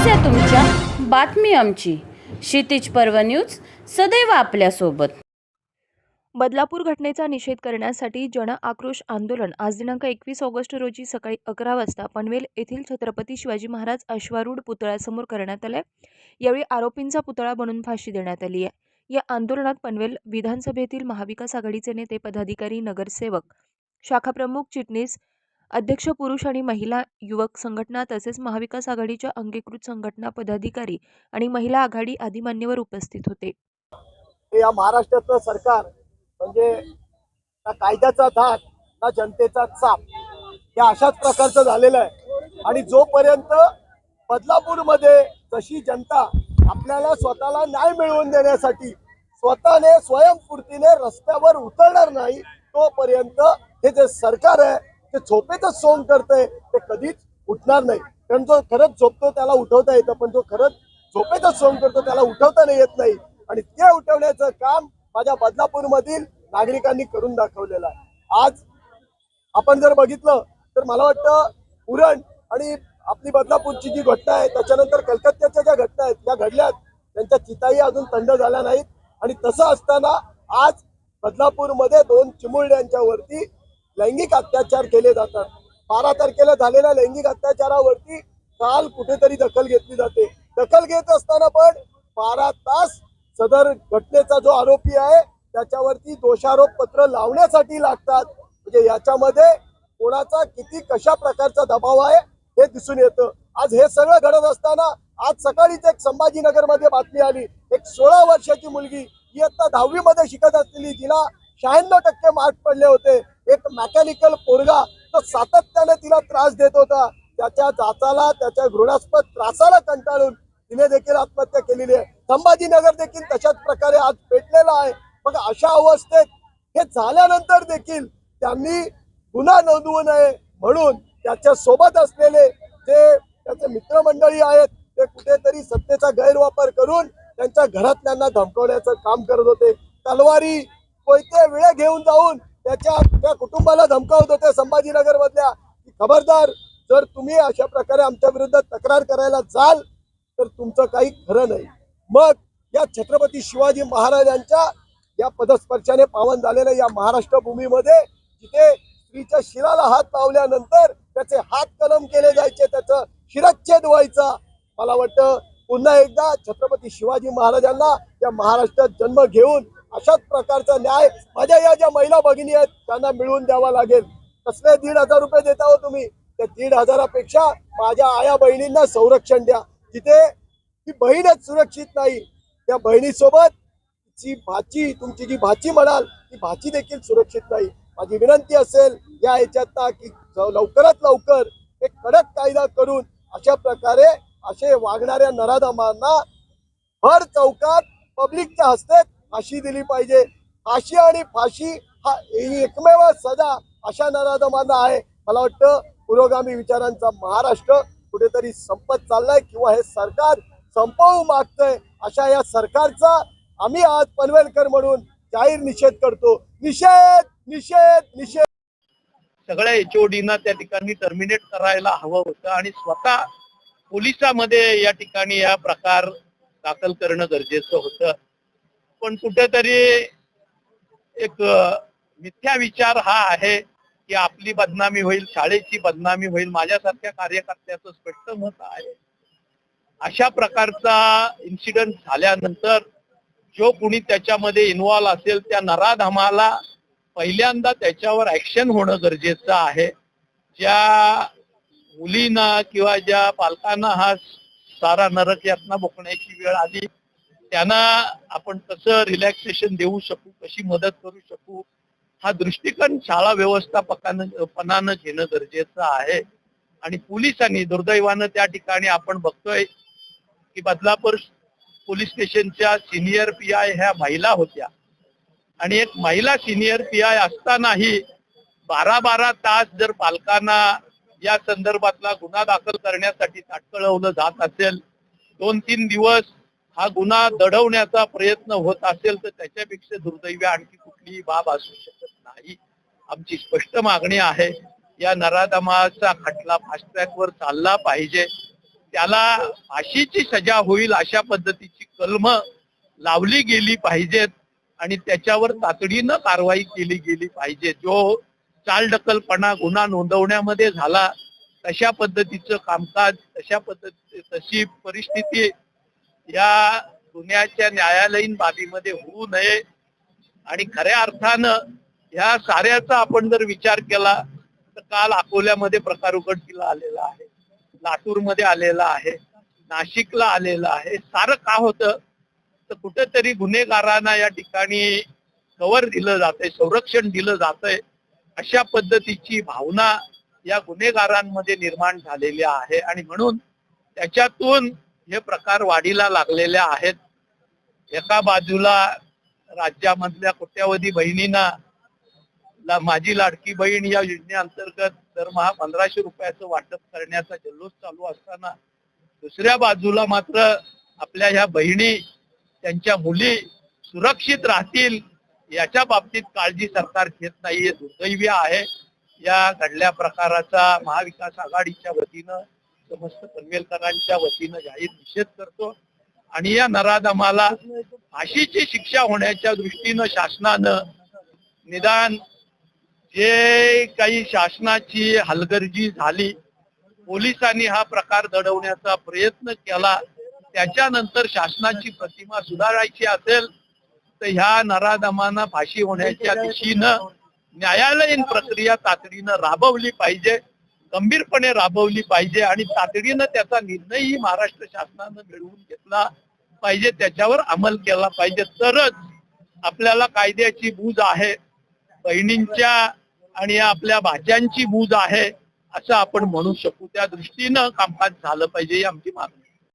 समस्या तुमच्या बातमी आमची. क्षितिज पर्व न्यूज सदैव आपल्यासोबत. बदलापूर घटनेचा निषेध करण्यासाठी जन आक्रोश आंदोलन. आज दिनांक एकवीस ऑगस्ट रोजी सकाळी अकरा वाजता पनवेल येथील छत्रपती शिवाजी महाराज अश्वारूढ पुतळ्यासमोर करण्यात आले यावेळी आरोपींचा पुतळा बनवून फाशी देण्यात आली आहे. या आंदोलनात पनवेल विधानसभेतील महाविकास आघाडीचे नेते पदाधिकारी नगरसेवक शाखाप्रमुख चिटणीस अध्यक्ष पुरुष आणि महिला युवक संघटना तसेच महाविकास आघाडीच्या अंगीकृत संघटना पदाधिकारी आणि महिला आघाडी आदी मान्यवर उपस्थित होते. या महाराष्ट्रातलं सरकार म्हणजे ना कायद्याचा धाक ना जनतेचा चाप या अशाच प्रकारचं झालेलं आहे. आणि जोपर्यंत बदलापूरमध्ये जशी जनता आपल्याला स्वतःला न्याय मिळवून देण्यासाठी स्वतःने स्वयंस्फूर्तीने रस्त्यावर उतरणार नाही तोपर्यंत हे जे सरकार आहे ते झोपेतच सोंग करतंय ते कधीच उठणार नाही. कारण जो खरंच झोपतो त्याला उठवता येतं पण जो खरंच झोपेतच सोंग करतो त्याला उठवता नाही येत नाही. आणि ते उठवण्याचं काम माझ्या बदलापूरमधील नागरिकांनी करून दाखवलेलं आहे. आज आपण जर बघितलं तर मला वाटतं उरण आणि आपली बदलापूरची जी घटना आहे त्याच्यानंतर कलकत्त्याच्या ज्या घटना आहेत त्या घडल्यात त्यांच्या चिताही अजून थंड झाल्या नाहीत. आणि तसं असताना आज बदलापूरमध्ये दोन चिमुरड्यांच्या वरती लैंगिक अत्याचार केले जातात. बारा तारखेला झालेल्या लैंगिक अत्याचारावरती काल कुठेतरी दखल घेतली जाते. दखल घेत असताना पण बारा तास सदर घटनेचा जो आरोपी आहे त्याच्यावरती दोषारोप पत्र लावण्यासाठी लागतात. म्हणजे याच्यामध्ये कोणाचा किती कशा प्रकारचा दबाव आहे हे दिसून येतं. आज हे सगळं घडत असताना आज सकाळीच एक संभाजीनगरमध्ये बातमी आली. एक सोळा वर्षाची मुलगी इयत्ता दहावी मध्ये शिकत असलेली जिला शहाण्णव टक्के मार्क पडले होते. एक मेकॅनिकल पोरगा तो सातत्याने तिला त्रास देत होता. त्याच्या जाचाला त्याच्या घृणास्पद त्रासाला कंटाळून तिने देखील आत्महत्या केलेली आहे. संभाजीनगर देखील तशाच प्रकारे आज पेटलेला आहे. मग अशा अवस्थेत हे झाल्यानंतर देखील त्यांनी गुन्हा नोंदवू नये म्हणून त्याच्या सोबत असलेले जे त्याचे मित्रमंडळी आहेत ते कुठेतरी सत्तेचा गैरवापर करून त्यांच्या घरातल्यांना धमकवण्याचं काम करत होते. तलवारी कोयते वेळ घेऊन जाऊन त्याच्या त्या कुटुंबाला धमकावत होते संभाजीनगर मधल्या खबरदार जर तुम्ही अशा प्रकारे आमच्या विरुद्ध तक्रार करायला जाल तर तुमचं काही खरं नाही. मग या छत्रपती शिवाजी महाराजांच्या या पदस्पर्शाने पावन झालेल्या या महाराष्ट्र भूमीमध्ये जिथे स्त्रीच्या शिराला हात लावल्यानंतर त्याचे हात कलम केले जायचे त्याचं शिरच्छेद व्हायचा. मला वाटतं पुन्हा एकदा छत्रपती शिवाजी महाराजांना या महाराष्ट्रात जन्म घेऊन अशाच प्रकारचा न्याय माझ्या या ज्या महिला भगिनी आहेत त्यांना मिळवून द्यावा लागेल. कसले दीड हजार रुपये देता हो तुम्ही? त्या दीड हजारापेक्षा माझ्या आया बहिणींना संरक्षण द्या. जिथे ती बहीणच सुरक्षित नाही. त्या बहिणीसोबत जी भाची तुमची जी भाची म्हणाल ती भाची देखील सुरक्षित नाही. माझी विनंती असेल या याच्यात ना की लवकरात लवकर एक कडक कायदा करून अशा प्रकारे असे वागणाऱ्या नराधमांना भर चौकात पब्लिकच्या हस्ते फाशी दिली पाहिजे. फाशी आणि फाशी हा ही एकमेव सजा अशा नराधमांना आहे. मला वाटतं पुरोगामी विचारांचा महाराष्ट्र कुठेतरी संपत चाललाय किंवा हे सरकार संपवू मागतंय अशा या सरकारचा आम्ही आज पनवेलकर म्हणून जाहीर निषेध करतो. निषेध निषेध निषेध. सगळ्या एचओडीना त्या ठिकाणी टर्मिनेट करायला हवं होतं आणि स्वतः पोलिसामध्ये या ठिकाणी या प्रकार दाखल करणं गरजेचं होतं. पण कुठेतरी एक मिथ्या विचार हा आहे की आपली बदनामी होईल शाळेची बदनामी होईल माझ्यासारख्या कार्यकर्त्याचं स्पष्ट मत आहे. अशा प्रकारचा इन्सिडेंट झाल्यानंतर जो कुणी त्याच्यामध्ये इन्व्हॉल्व असेल त्या नराधमाला पहिल्यांदा त्याच्यावर ऍक्शन होणं गरजेचं आहे. ज्या मुलींना किंवा ज्या पालकांना हा सारा नरक यातना भोगण्याची वेळ आली त्यांना आपण कसं रिलॅक्सेशन देऊ शकू कशी मदत करू शकू हा दृष्टिकोन शाळा व्यवस्थापकानं पणानं घेणं गरजेचं आहे. आणि पोलिसांनी दुर्दैवानं त्या ठिकाणी आपण बघतोय की बदलापूर पोलीस स्टेशनच्या सिनियर पी आय ह्या महिला होत्या. आणि एक महिला सिनियर पी आय असतानाही बारा बारा तास जर पालकांना या संदर्भातला गुन्हा दाखल करण्यासाठी ताटकळवलं जात असेल दोन तीन दिवस हा गुन्हा दडवण्याचा प्रयत्न होत असेल तर त्याच्यापेक्षा दुर्दैवी आणखी कुठलीही बाब असू शकत नाही. आमची स्पष्ट मागणी आहे या नराधमाचा खटला फास्ट ट्रॅकवर चालला पाहिजे. त्याला फाशीची सजा होईल अशा पद्धतीची कलम लावली गेली पाहिजेत आणि त्याच्यावर तातडीनं कारवाई केली गेली पाहिजे. जो चालढकलपणा गुन्हा नोंदवण्यामध्ये झाला तशा पद्धतीचं कामकाज तशा पद्धती तशी परिस्थिती या गुन्ह्याच्या न्यायालयीन बाबीमध्ये होऊ नये. आणि खऱ्या अर्थानं ह्या साऱ्याचा आपण जर विचार केला तर काल अकोल्यामध्ये प्रकार उघडकीला आलेला आहे. लातूरमध्ये आलेला आहे. नाशिकला आलेला आहे. सारं का होतं? तर कुठेतरी गुन्हेगारांना या ठिकाणी कव्हर दिलं जातंय संरक्षण दिलं जातंय अशा पद्धतीची भावना या गुन्हेगारांमध्ये निर्माण झालेली आहे. आणि म्हणून त्याच्यातून हे प्रकार वाढीला लागलेले आहेत. एका बाजूला राज्यामधल्या कोट्यावधी बहिणींना ला माझी लाडकी बहीण या योजनेअंतर्गत दरमहा पंधराशे रुपयाचं वाटप करण्याचा जल्लोष चालू असताना दुसऱ्या बाजूला मात्र आपल्या ह्या बहिणी त्यांच्या मुली सुरक्षित राहतील याच्या बाबतीत काळजी सरकार घेत नाहीये दुर्दैवी आहे. या घडल्या प्रकाराचा महाविकास आघाडीच्या वतीनं समस्त पनवेलकरांच्या वतीनं जाहीर निषेध करतो. आणि या नराधमाला फाशीची शिक्षा होण्याच्या दृष्टीनं शासनानं निदान जे काही शासनाची हलगर्जी झाली पोलिसांनी हा प्रकार दडवण्याचा प्रयत्न केला त्याच्यानंतर शासनाची प्रतिमा सुधारायची असेल तर ह्या नराधमांना फाशी होण्याच्या दिशेनं न्यायालयीन प्रक्रिया तातडीनं राबवली पाहिजे. गंभीरपणे राबवली पाहिजे आणि तातडीनं त्याचा निर्णयही महाराष्ट्र शासनानं मिळवून घेतला पाहिजे त्याच्यावर अंमल केला पाहिजे. तरच आपल्याला कायद्याची बूज आहे बहिणींच्या आणि आपल्या भाज्यांची बूज आहे असं आपण म्हणू शकू. त्या दृष्टीनं कामकाज झालं पाहिजे ही आमची मागणी